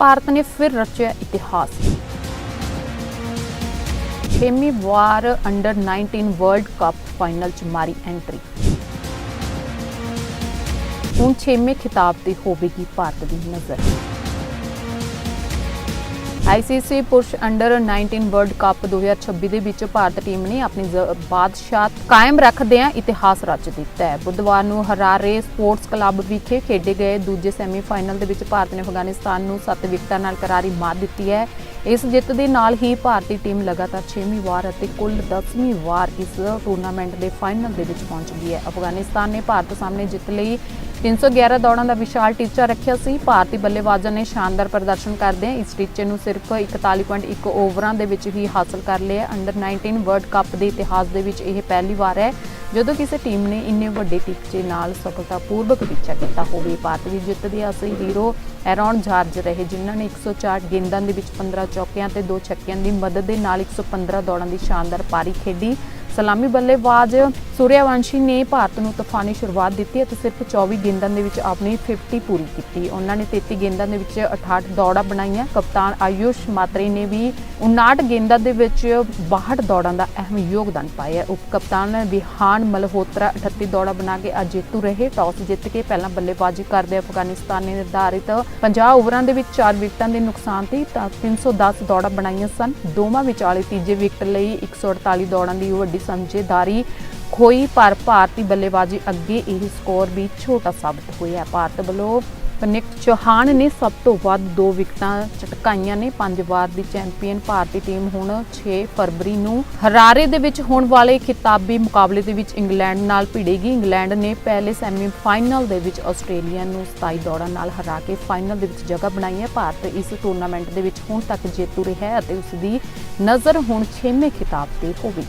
ਭਾਰਤ ਨੇ ਫਿਰ ਰਚਿਆ ਇਤਿਹਾਸ। ਛੇਵੀਂ ਵਾਰ ਅੰਡਰ 19 ਵਰਲਡ ਕੱਪ ਫਾਈਨਲ ਚ ਮਾਰੀ ਐਂਟਰੀ ਹੁਣ ਛੇਵੇਂ ਖਿਤਾਬ ਤੇ ਹੋਵੇਗੀ ਭਾਰਤ ਦੀ ਨਜ਼ਰ। ਆਈਸੀਸੀ ਪੁਰਸ਼ ਅੰਡਰ 19 ਵਰਲਡ ਕੱਪ 2026 ਦੇ ਵਿੱਚ ਭਾਰਤ ਟੀਮ ਨੇ ਆਪਣੀ ਬਾਦਸ਼ਾਹਤ ਕਾਇਮ ਰੱਖਦਿਆਂ ਇਤਿਹਾਸ ਰਚ ਦਿੱਤਾ ਹੈ। ਬੁੱਧਵਾਰ ਨੂੰ ਹਰਾਰੇ ਸਪੋਰਟਸ ਕਲੱਬ ਵਿਖੇ ਖੇਡੇ ਗਏ ਦੂਜੇ ਸੈਮੀਫਾਈਨਲ ਦੇ ਵਿੱਚ ਭਾਰਤ ਨੇ ਅਫਗਾਨਿਸਤਾਨ ਨੂੰ 7 ਵਿਕਟਾਂ ਨਾਲ ਕਰਾਰੀ ਮਾਰ ਦਿੱਤੀ ਹੈ। ਇਸ ਜਿੱਤ ਦੇ ਨਾਲ ਹੀ ਭਾਰਤੀ ਟੀਮ ਲਗਾਤਾਰ 6ਵੀਂ ਵਾਰ ਅਤੇ ਕੁੱਲ 10ਵੀਂ ਵਾਰ ਇਸ ਟੂਰਨਾਮੈਂਟ ਦੇ ਫਾਈਨਲ ਦੇ ਵਿੱਚ ਪਹੁੰਚ ਗਈ ਹੈ। ਅਫਗਾਨਿਸਤਾਨ ਨੇ ਭਾਰਤ ਸਾਹਮਣੇ ਜਿੱਤ ਲਈ 311 ਦੌੜਾਂ ਦਾ ਵਿਸ਼ਾਲ ਟੀਚਾ ਰੱਖਿਆ ਸੀ। ਭਾਰਤੀ ਬੱਲੇਬਾਜ਼ਾਂ ਨੇ ਸ਼ਾਨਦਾਰ ਪ੍ਰਦਰਸ਼ਨ ਕਰਦਿਆਂ ਇਸ ਟੀਚੇ ਨੂੰ ਸਿਰਫ 41.1 ਓਵਰਾਂ ਦੇ ਵਿੱਚ ਹੀ ਹਾਸਲ ਕਰ ਲਿਆ। ਅੰਡਰ 19 ਵਰਲਡ ਕੱਪ ਦੇ ਇਤਿਹਾਸ ਦੇ ਵਿੱਚ ਇਹ ਪਹਿਲੀ ਵਾਰ ਹੈ। ਜਦੋਂ ਕਿਸੇ ਟੀਮ ਨੇ ਇੰਨੇ ਵੱਡੇ ਟੀਚੇ ਨਾਲ ਸਫਲਤਾਪੂਰਵਕ ਟੀਚਾ ਕੀਤਾ ਹੋਵੇ, ਭਾਰਤ ਦੀ ਜਿੱਤ ਦੇ ਅਸਲੀ ਹੀਰੋ ਐਰੌਨ ਜਾਰਜ ਰਹੇ, ਜਿਨ੍ਹਾਂ ਨੇ 104 ਗੇਂਦਾਂ ਦੇ ਵਿੱਚ 15 ਚੌਕਿਆਂ ਤੇ 2 ਛੱਕਿਆਂ ਦੀ ਮਦਦ ਦੇ ਨਾਲ 115 ਦੌੜਾਂ ਦੀ ਸ਼ਾਨਦਾਰ ਪਾਰੀ ਖੇਡੀ। ਸਲਾਮੀ ਬੱਲੇਬਾਜ਼ ਸੂਰਿਆਵੰਸ਼ੀ ਨੇ ਭਾਰਤ ਨੂੰ ਤੂਫਾਨੀ ਸ਼ੁਰੂਆਤ ਦਿੱਤੀ ਅਤੇ ਸਿਰਫ 24 ਗੇਂਦਾਂ ਦੇ ਵਿੱਚ ਆਪਣੀ 50 ਪੂਰੀ ਕੀਤੀ। ਉਹਨਾਂ ਨੇ 33 ਗੇਂਦਾਂ ਦੇ ਵਿੱਚ 68 ਦੌੜਾਂ ਬਣਾਈਆਂ। ਕਪਤਾਨ ਆਯੁਸ਼ ਮਾਤਰੇ ਨੇ ਵੀ 59 ਗੇਂਦਾਂ ਦੇ ਵਿੱਚ 62 ਦੌੜਾਂ ਦਾ ਅਹਿਮ ਯੋਗਦਾਨ ਪਾਇਆ ਉਪ ਕਪਤਾਨ ਵਿਹਾਨ ਮਲਹੋਤਰਾ 38 ਦੌੜਾਂ ਬਣਾ ਕੇ ਅੱਜ ਜੇਤੂ ਰਹੇ। ਟਾਸ ਜਿੱਤ ਕੇ ਪਹਿਲਾਂ ਬੱਲੇਬਾਜ਼ੀ ਕਰਦੇ ਅਫਗਾਨਿਸਤਾਨ ਨੇ ਨਿਰਧਾਰਿਤ 50 ਓਵਰਾਂ ਦੇ ਵਿੱਚ 4 ਵਿਕਟਾਂ ਦੇ ਨੁਕਸਾਨ ਤੇ ਤਾਂ 310 ਦੌੜਾਂ ਬਣਾਈਆਂ ਸਨ। ਦੋਵਾਂ ਵਿਚਾਲੇ ਤੀਜੇ ਵਿਕਟ ਲਈ 148 ਦੌੜਾਂ ਦੀ ਵੱਡੀ ਸਮਝੇਦਾਰੀ ਹੋਈ ਪਰ ਭਾਰਤੀ ਬੱਲੇਬਾਜ਼ੀ ਅੱਗੇ ਇਹ ਸਕੋਰ ਵੀ ਛੋਟਾ ਸਾਬਤ ਹੋਇਆ ਭਾਰਤ ਵੱਲੋਂ ਕਨਿਕਟ ਚੌਹਾਨ ਨੇ ਸਭ ਤੋਂ ਵੱਧ ਦੋ ਵਿਕਟਾਂ ਚਟਕਾਈਆਂ ਨੇ। ਪੰਜ ਵਾਰ ਦੀ ਚੈਂਪੀਅਨ ਭਾਰਤੀ ਟੀਮ ਹੁਣ 6 ਫਰਵਰੀ ਨੂੰ ਹਰਾਰੇ ਦੇ ਵਿੱਚ ਹੋਣ ਵਾਲੇ ਖਿਤਾਬੀ ਮੁਕਾਬਲੇ ਦੇ ਵਿੱਚ ਇੰਗਲੈਂਡ ਨਾਲ ਭਿੜੇਗੀ। ਇੰਗਲੈਂਡ ਨੇ ਪਹਿਲੇ ਸੈਮੀਫਾਈਨਲ ਦੇ ਵਿੱਚ ਆਸਟ੍ਰੇਲੀਆ ਨੂੰ 27 ਦੌੜਾਂ ਨਾਲ ਹਰਾ ਕੇ ਫਾਈਨਲ ਦੇ ਵਿੱਚ ਜਗ੍ਹਾ ਬਣਾਈ ਹੈ। ਭਾਰਤ ਇਸ ਟੂਰਨਾਮੈਂਟ ਦੇ ਵਿੱਚ ਹੁਣ ਤੱਕ ਜੇਤੂ ਰਿਹਾ ਹੈ ਅਤੇ ਉਸ ਦੀ ਨਜ਼ਰ ਹੁਣ 6ਵੇਂ ਖਿਤਾਬ ਤੇ ਹੋਵੇਗੀ।